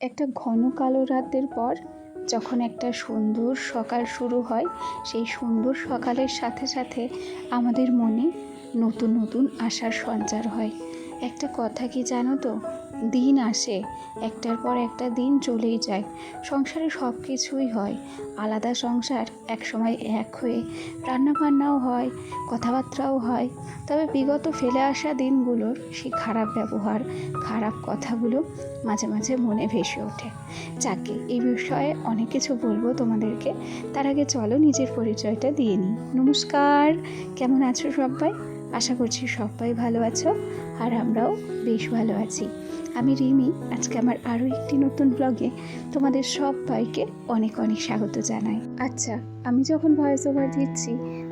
একটা ঘন কালো রাতের পর যখন একটা সুন্দর সকাল শুরু হয়, সেই সুন্দর সকালের সাথে সাথে আমাদের মনে নতুন নতুন আশার সঞ্চার হয়। একটা কথা কি জানো তো? দিন আসে, একটার পর একটা দিন চলেই যায়। সংসারে সব কিছুই হয়, আলাদা সংসার একসময় এক হয়ে রান্নাবান্নাও হয়, কথাবার্তাও হয়। তবে বিগত ফেলে আসা দিনগুলোর সেই খারাপ ব্যবহার, খারাপ কথাগুলো মাঝে মাঝে মনে ভেসে ওঠে। যাকে এই বিষয়ে অনেক কিছু বলব তোমাদেরকে, তার আগে চলো নিজের পরিচয়টা দিয়ে নিই। নমস্কার, কেমন আছো সবাই? আশা করছি সবাই ভালো আছো, আর আমরাও বেশ ভালো আছি। আমি রিমি, আজকে আমার আরও একটি নতুন ব্লগে তোমাদের সব ভাইকে অনেক অনেক স্বাগত জানাই। আচ্ছা আমি যখন ভয়েস ওভার দিচ্ছি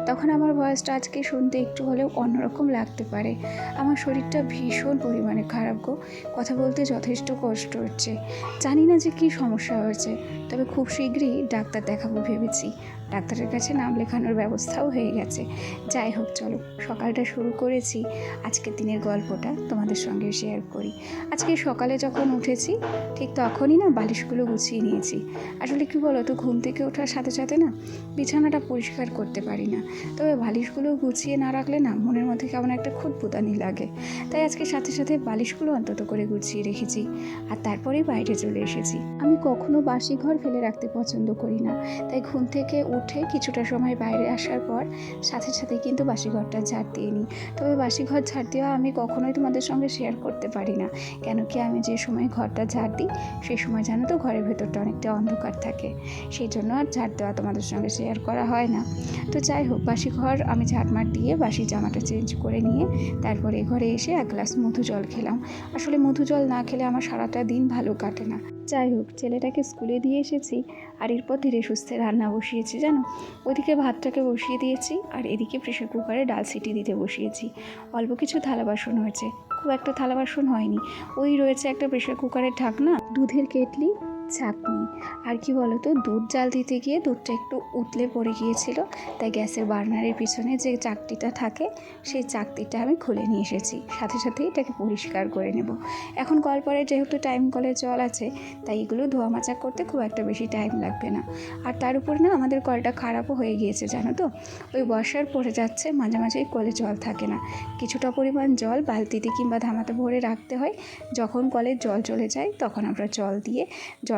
তখন আমার ভয়েসটা আজকে শুনতে একটু হলেও অন্যরকম লাগতে পারে। আমার শরীরটা ভীষণ পরিমাণে খারাপ গো। কথা বলতে যথেষ্ট কষ্ট হচ্ছে। জানি না যে কী সমস্যা হয়েছে, তবে খুব শীঘ্রই ডাক্তার দেখাবো ভেবেছি। ডাক্তারের কাছে নাম লেখানোর ব্যবস্থাও হয়ে গেছে। যাই হোক, চলো, সকালটা শুরু করেছি। আজকের দিনের গল্পটা তোমাদের সঙ্গে শেয়ার করি। আজকে সকালে যখন উঠেছি, ঠিক তখনই না বালিশগুলো গুছিয়ে নিয়েছি। আসলে কী বলো তো ঘুম থেকে ওঠার সাথে সাথে না বিছানাটা পরিষ্কার করতে পারি না। তবে বালিশগুলো গুছিয়ে না রাখলে না মনের মধ্যে কেমন একটা খুব খুঁতপুতানি লাগে। তাই আজকে সাথে সাথে বালিশগুলো অন্তত করে গুছিয়ে রেখেছি। আর তারপরেই বাইরে চলে এসেছি। আমি কখনো বাসি ঘর ফেলে রাখতে পছন্দ করি না। তাই ঘুম থেকে উঠে কিছুটা সময় বাইরে আসার পর সাথে সাথে কিন্তু বাসি ঘরটা ঝাড় দিয়ে নিই। তবে বাসি ঘর ঝাড় দেওয়া আমি কখনোই তোমাদের সঙ্গে শেয়ার করতে পারি না। কেন কি আমি যে সময় ঘরটা ঝাড় দিই, সেই সময় জানো তো ঘরের ভেতরটা অনেকটা অন্ধকার থাকে। সেই জন্য আর ঝাড় দেওয়া তোমাদের সঙ্গে শেয়ার করা হয় না। তো যাই হোক বাসি ঘর, আমি ঝাড়মাট দিয়ে বাসি জামাটা চেঞ্জ করে নিয়ে তারপরে ঘরে এসে এক গ্লাস মধু জল খেলাম। আসলে মধু জল না খেলে আমার সারাটা দিন ভালো কাটে না। যাই হোক, ছেলেটাকে স্কুলে দিয়ে এসেছি, আর এরপর ধীরে সুস্থে রান্না বসিয়েছি, জানো? ওদিকে ভাতটাকে বসিয়ে দিয়েছি, আর এদিকে প্রেশার কুকারে ডাল সিটি দিতে বসিয়েছি। অল্প কিছু থালা বাসন হয়েছে। খুব একটা থালা বাসন হয়নি। ওই রয়েছে একটা প্রেশার কুকারের ঢাকনা, দুধের কেটলি ছাঁকনি আর কি বলো তো দুধ জাল দিতে গিয়ে দুধটা একটু উতলে পড়ে গিয়েছিল, তাই গ্যাসের বার্নারের পিছনে যে চাকতিটা থাকে, সেই চাকতিটা আমি খুলে নিয়ে এসেছি। সাথে সাথে এটাকে পরিষ্কার করে নেব। এখন কল পরে যেহেতু টাইম কলে জল আছে, তাই এগুলো ধোয়া মাজা করতে খুব একটা বেশি টাইম লাগবে না। আর তার উপর না আমাদের কলটা খারাপও হয়ে গিয়েছে, জানো তো? ওই বর্ষার পড়ে যাচ্ছে, মাঝে মাঝেই কলে জল থাকে না। কিছুটা পরিমাণ জল বালতিতে কিংবা ধামাতে ভরে রাখতে হয়, যখন কলের জল চলে যায়, তখন আমরা জল দিয়ে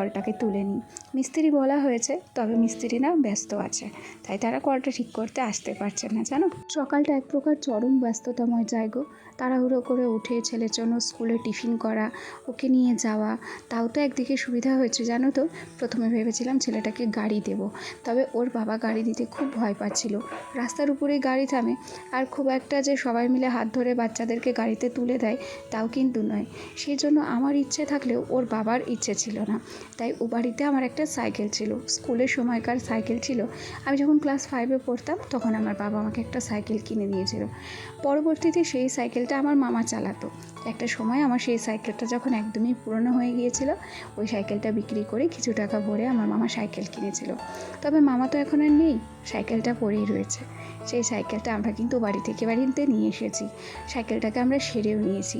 জলটাকে তুলে নিই। মিস্ত্রি বলা হয়েছে, তবে মিস্ত্রি না ব্যস্ত আছে, তাই তারা কলটা ঠিক করতে আসতে পারছে না, জানো? সকালটা এক প্রকার চরম ব্যস্ততাময় জায়গা। তাড়াহুড়ো করে উঠে ছেলের জন্য স্কুলে টিফিন করা, ওকে নিয়ে যাওয়া। তাও তো একদিকে সুবিধা হয়েছে, জানো তো? প্রথমে ভেবেছিলাম ছেলেটাকে গাড়ি দেব। তবে ওর বাবা গাড়ি দিতে খুব ভয় পাচ্ছিল। রাস্তার উপরেই গাড়ি থামে। আর খুব একটা যে সবাই মিলে হাত ধরে বাচ্চাদেরকে গাড়িতে তুলে দেয়, তাও কিন্তু নয়। সেই জন্য আমার ইচ্ছে থাকলেও ওর বাবার ইচ্ছে ছিল না। তাই ও বাড়িতে আমার একটা সাইকেল ছিল। স্কুলের সময়কার সাইকেল ছিল। আমি যখন ক্লাস ফাইভে পড়তাম, তখন আমার বাবা আমাকে একটা সাইকেল কিনে দিয়েছিল। পরবর্তীতে সেই সাইকেলটা আমার মামা চালাতো। একটা সময় আমার সেই সাইকেলটা যখন একদমই পুরনো হয়ে গিয়েছিল, ওই সাইকেলটা বিক্রি করে কিছু টাকা ভরে আমার মামা সাইকেল কিনেছিল। তবে মামা তো এখন আর নেই, সাইকেলটা পরেই রয়েছে। সেই সাইকেলটা আমরা কিন্তু বাড়ি থেকে বাড়িতে নিয়ে এসেছি। সাইকেলটাকে আমরা সেরেও নিয়েছি।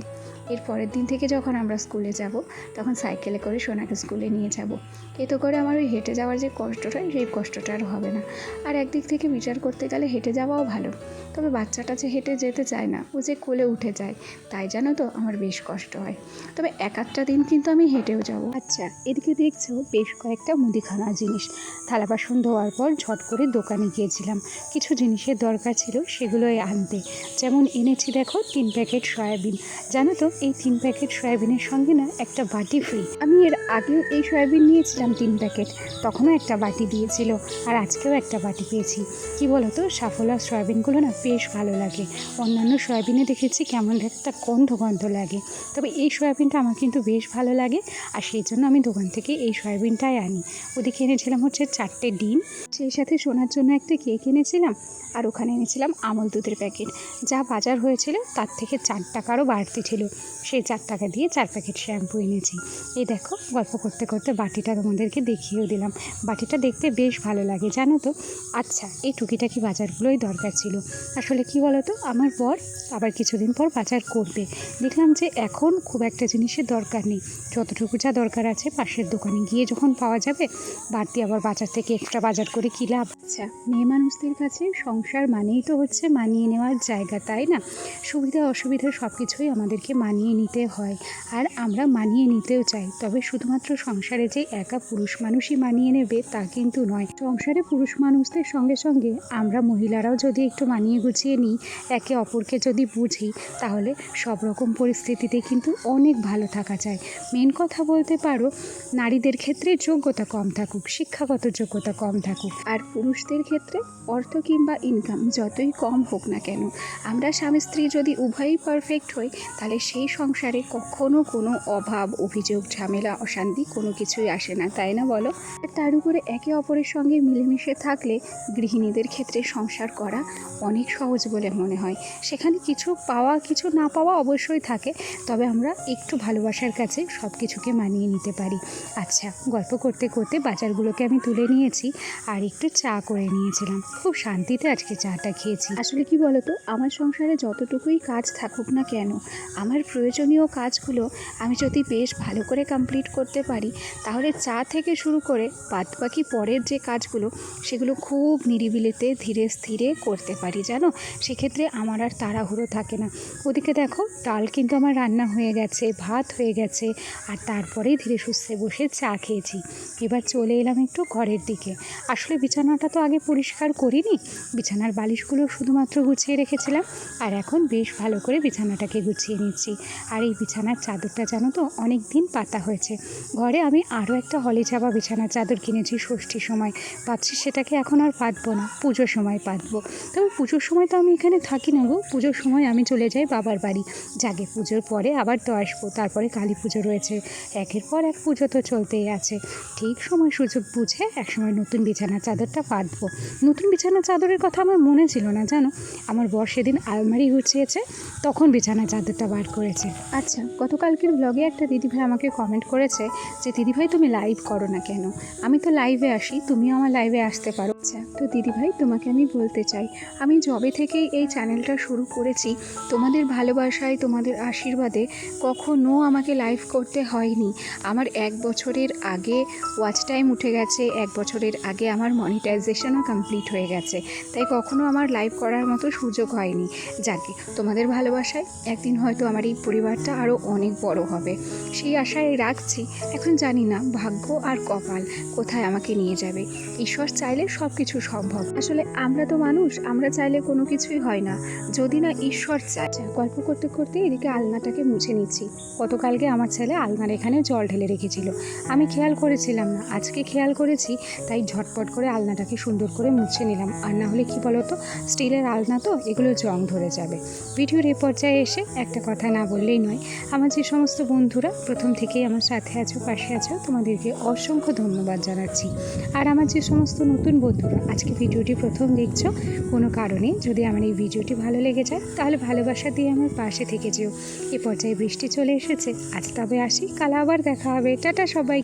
এর পরের দিন থেকে যখন আমরা স্কুলে যাব, তখন সাইকেলে করে সোনাকে স্কুলে নিয়ে যাব। এতে করে আমার ওই হেঁটে যাওয়ার যে কষ্টটা, সেই কষ্টটা আর হবে না। আর একদিক থেকে বিচার করতে গেলে হেঁটে যাওয়াও ভালো। তবে বাচ্চাটা যে হেঁটে যেতে চায় না, ও যে কোলে উঠে যায়, তাই জানো তো আমার বেশ কষ্ট হয়। তবে এক একটা দিন কিন্তু আমি হেঁটেও যাব। আচ্ছা এদিকে দেখছ বেশ কয়েকটা মুদিখানা জিনিস। থালা বাসন ধোয়ার পর ঝট করে দোকানে গিয়েছিলাম। কিছু জিনিসের দরকার ছিল, সেগুলোই আনতে। যেমন এনেছি দেখো তিন প্যাকেট সয়াবিন। জানো তো এই তিন প্যাকেট সয়াবিনের সঙ্গে না একটা বাটি ফ্রি আমি এর আগেও এই সয়াবিন নিয়েছিলাম তিন প্যাকেট তখনও একটা বাটি দিয়েছিল, আর আজকেও একটা বাটি পেয়েছি। কি বলতো তো সাফলার সয়াবিনগুলো না বেশ ভালো লাগে। অন্যান্য সয়াবিনে দেখেছি কেমন একটা গন্ধ গন্ধ লাগে। তবে এই সয়াবিনটা আমার কিন্তু বেশ ভালো লাগে, আর সেই জন্য আমি দোকান থেকে এই সয়াবিনটাই আনি। ওদিকে এনেছিলাম হচ্ছে চারটে ডিম, সেই সাথে সোনার জন্য একটা কেক এনেছিলাম, আর ওখানে এনেছিলাম আমল দুধের প্যাকেট যা বাজার হয়েছিল, তার থেকে চার টাকারও বাড়তি ছিল। সেই চার টাকা দিয়ে চার প্যাকেট শ্যাম্পু এনেছি। এই দেখো, গল্প করতে করতে বাটিটা তোমাদেরকে দেখিয়েও দিলাম। বাটিটা দেখতে বেশ ভালো লাগে, জানো তো? আচ্ছা এই টুকিটাকি বাজারগুলোই দরকার ছিল। আসলে কি বলো তো আমার বর আবার কিছুদিন পর বাজার করবে। দেখলাম যে এখন খুব একটা জিনিসের দরকার নেই। যতটুকু যা দরকার আছে পাশের দোকানে গিয়ে যখন পাওয়া যাবে, বাড়তি আবার বাজার থেকে এক্সট্রা বাজার করে কী লাভ? আচ্ছা মেয়ে মানুষদের কাছে সংসার মানেই তো হচ্ছে মানিয়ে নেওয়ার জায়গা, তাই না? সুবিধা অসুবিধা সব কিছুই আমাদেরকে মানিয়ে নিতে হয়। আর আমরা মানিয়ে নিতেও চাই। তবে শুধুমাত্র সংসারে যে একা পুরুষ মানুষই মানিয়ে নেবে তা কিন্তু নয়। সংসারে পুরুষ মানুষদের সঙ্গে সঙ্গে আমরা মহিলারাও যদি একটু মানিয়ে গুছিয়ে নিই, একে অপরকে যদি বুঝি, তাহলে সব রকম পরিস্থিতিতে কিন্তু অনেক ভালো থাকা যায়। মেন কথা বলতে পারো, নারীদের ক্ষেত্রে যোগ্যতা কম থাকুক, শিক্ষাগত যোগ্যতা কম থাকুক। আর পুরুষদের ক্ষেত্রে অর্থ কিংবা ইনকাম যতই কম হোক না কেন, আমরা স্বামী স্ত্রী যদি উভয়ই পারফেক্ট হই, তাহলে সেই সংসারে কখনো কোনো অভাব, অভিযোগ, ঝামেলা, অশান্তি কোনো কিছুই আসে না, তাই না বলো? তার উপরে একে অপরের সঙ্গে মিলেমিশে থাকলে গৃহিণীদের ক্ষেত্রে সংসার করা অনেক সহজ বলে মনে হয়। সেখানে কিছু পাওয়া, কিছু না পাওয়া অবশ্যই থাকে, তবে আমরা একটু ভালোবাসার কাছে সব কিছুকে মানিয়ে নিতে পারি। আচ্ছা গল্প করতে করতে বাজারগুলোকে আমি তুলে নিয়েছি আর একটু চা করে নিয়েছিলাম। খুব শান্তিতে আজকে চাটা খেয়েছি। আসলে কি বলতো, আমার সংসারে যতটুকুই কাজ থাকুক না কেন, আমার প্রয়োজনীয় কাজগুলো আমি যদি বেশ ভালো করে কমপ্লিট করতে পারি, তাহলে চা থেকে শুরু করে বাদ বাকি পরের যে কাজগুলো, সেগুলো খুব নিরিবিলিতে ধীরে স্থিরে করতে পারি, জানো? সেক্ষেত্রে আমার আর তাড়াহুড়ো থাকে না। ওদিকে দেখো, ডাল কিন্তু আমার রান্না হয়ে গেছে, ভাত হয়ে গেছে, আর তারপরেই ধীরে সুস্থে বসে চা খেয়েছি। এবার চলে এলাম একটু ঘরের দিকে। আসলে বিছানাটা তো আগে পরিষ্কার করিনি, বিছানার বালিশগুলো শুধুমাত্র গুছিয়ে রেখেছিলাম, আর এখন বেশ ভালো করে বিছানাটাকে গুছিয়ে নিচ্ছি। আর এই বিছানার চাদরটা জানো তো অনেক দিন পাতা হয়েছে। ঘরে আমি আরও একটা হলে চাপা বিছানার চাদর কিনেছি ষষ্ঠীর সময়। ভাবছি সেটাকে এখন আর পাতবো না, পুজোর সময় পাতবো। তবে পুজোর সময় তো আমি এখানে থাকি না গো, পুজোর সময় আমি চলে যাই বাবার বাড়ি। জাগে পুজোর পরে আবার তো আসব, তারপরে কালী পুজো রয়েছে। একের পর এক পুজো তো চলতেই আছে। ঠিক সময় সুযোগ বুঝে একসময় নতুন বিছানার চাদরটা পাতবো। নতুন বিছানার চাদরের কথা আমার মনে ছিল না, জানো? আমার বর সেদিন আলমারি গুছিয়েছে, তখন বিছানার চাদরটা বার করেছে। আচ্ছা গতকালকের ব্লগে একটা দিদিভাই আমাকে কমেন্ট করেছে যে, দিদিভাই, তুমি লাইভ করো না কেন? আমি তো লাইভে আসি, তুমিও আমার লাইভে আসতে পারো। আচ্ছা তো দিদিভাই, তোমাকে আমি বলতে চাই, আমি জবে থেকেই এই চ্যানেলটা শুরু করেছি। তোমাদের ভালোবাসায়, তোমাদের আশীর্বাদে কখনো আমাকে লাইভ করতে হয়নি। আমার এক বছরের আগে ওয়াচ টাইম উঠে গেছে, এক বছরের আগে আমার মনিটাইজেশনও কমপ্লিট হয়ে গেছে। তাই কখনো আমার লাইভ করার মতো সুযোগ হয়নি। যাকে তোমাদের ভালোবাসায় একদিন হয়তো আমার এই পরিবারটা আরও অনেক বড় হবে। সেই আশায় রাখছি, এখন জানি না ভাগ্য আর কপাল কোথায় আমাকে নিয়ে যাবে। ঈশ্বর চাইলে সব কিছু সম্ভব। আসলে আমরা তো মানুষ, আমরা চাইলে কোনো কিছুই হয় না। যদি না ঈশ্বর চায়, গল্প করতে করতে এদিকে আলনাটাকে মুছে নিচ্ছি। গতকালকে আমার ছেলে আলনার এখানে জল ঢেলে রেখেছিল। আমি খেয়াল করেছিলাম না, আজকে খেয়াল করেছি, তাই ঝটপট করে আলনাটাকে সুন্দর করে মুছে নিলাম। আর না হলে কি বলতো, স্টিলের আলনা তো এগুলো জং ধরে যাবে। ভিডিওর এ পর্যায়ে এসে একটা কথা না বললেই নয়। আমার যে সমস্ত বন্ধুরা প্রথম থেকেই আমার সাথে আছো, পাশে আছো, তোমাদেরকে অসংখ্য ধন্যবাদ জানাচ্ছি। আর আমার যে সমস্ত নতুন বন্ধুরা আজকে ভিডিওটি প্রথম দেখছ, কোনো কারণে যদি আমার এই ভিডিওটি ভালো লেগে যায়, তাহলে ভালোবাসা দিয়ে আমার পাশে থেকে যেও। এ পর্যায়ে বৃষ্টি চলে এসেছে, আজ তবে আসি, কাল আবার দেখা হবে। টাটা সবাই।